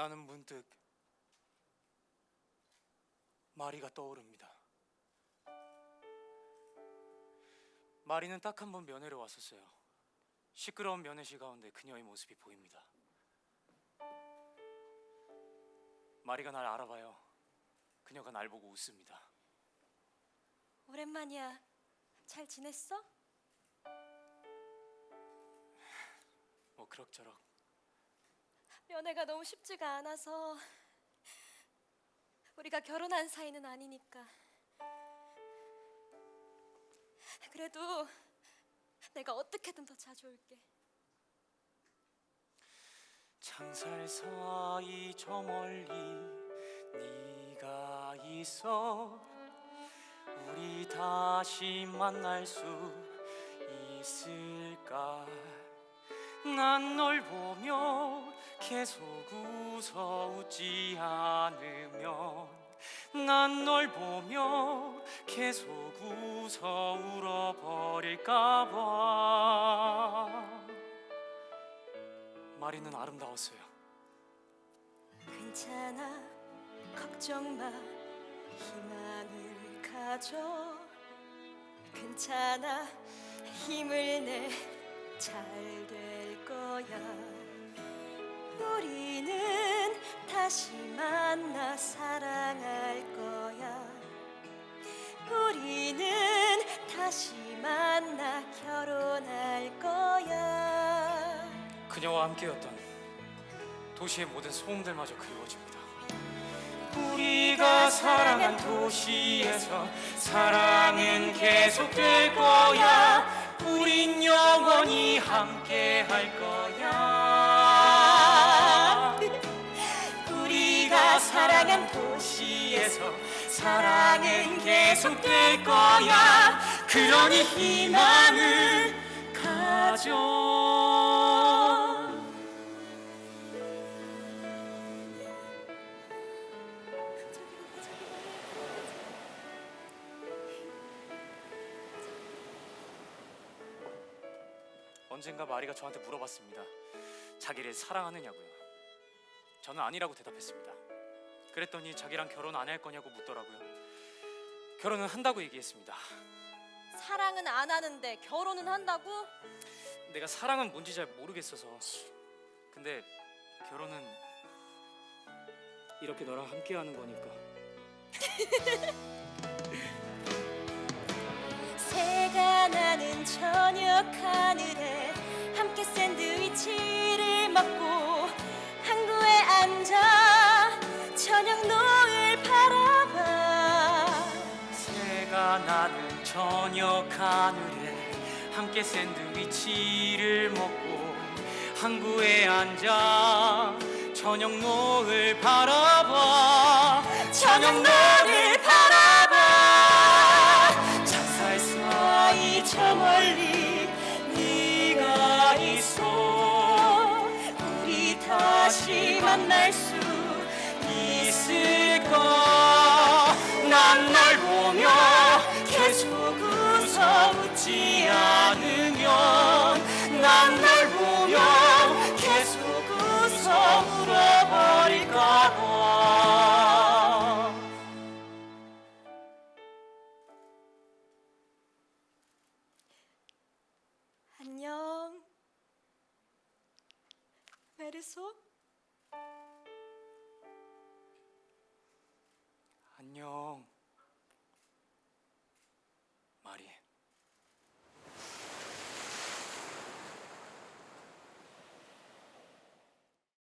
나는 문득 마리가 떠오릅니다. 마리는 딱 한 번 면회를 왔었어요. 시끄러운 면회실 가운데 그녀의 모습이 보입니다. 마리가 날 알아봐요. 그녀가 날 보고 웃습니다. 오랜만이야. 잘 지냈어? 뭐 그럭저럭. 연애가 너무 쉽지가 않아서 우리가 결혼한 사이는 아니니까. 그래도 내가 어떻게든 더 자주 올게. 창살 사이 저 멀리 네가 있어 우리 다시 만날 수 있을까 난 널 보며 계속 웃어 웃지 않으면 난 널 보며 계속 웃어 울어버릴까 봐 마리는 아름다웠어요. 괜찮아. 걱정 마. 희망을 가져. 괜찮아. 힘을 내. 잘 될 거야. 우리는 다시 만나 사랑할 거야. 우리는 다시 만나 결혼할 거야. 그녀와 함께였던 도시의 모든 소음들마저 그리워집니다. 우리가 사랑한 도시에서 사랑은 계속될 거야. 우린 영원히 함께할 거야. 사랑은 계속될 거야. 그러니 희망을 가져. 언젠가 마리가 저한테 물어봤습니다. 자기를 사랑하느냐고요. 저는 아니라고 대답했습니다. 그랬더니 자기랑 결혼 안 할 거냐고 묻더라고요. 결혼은 한다고 얘기했습니다. 사랑은 안 하는데 결혼은 한다고? 내가 사랑은 뭔지 잘 모르겠어서. 근데 결혼은 이렇게 너랑 함께 하는 거니까. 새가 나는 저녁 하늘에 함께 샌드위치를 먹고 항구에 앉아 저녁 노을 바라봐. 새가 나는 저녁 하늘에 함께 샌드위치를 먹고 항구에 앉아 저녁 노을 바라봐. 저녁 노을 바라봐. 창살 사이 저 멀리 네가 있어. 우리 다시 만날 수 있을까? 난널 보며 계속 웃어 웃지 않으면. 난널 보며 계속 웃어 울어버릴까 봐. 안녕. 메르소 안녕. 마리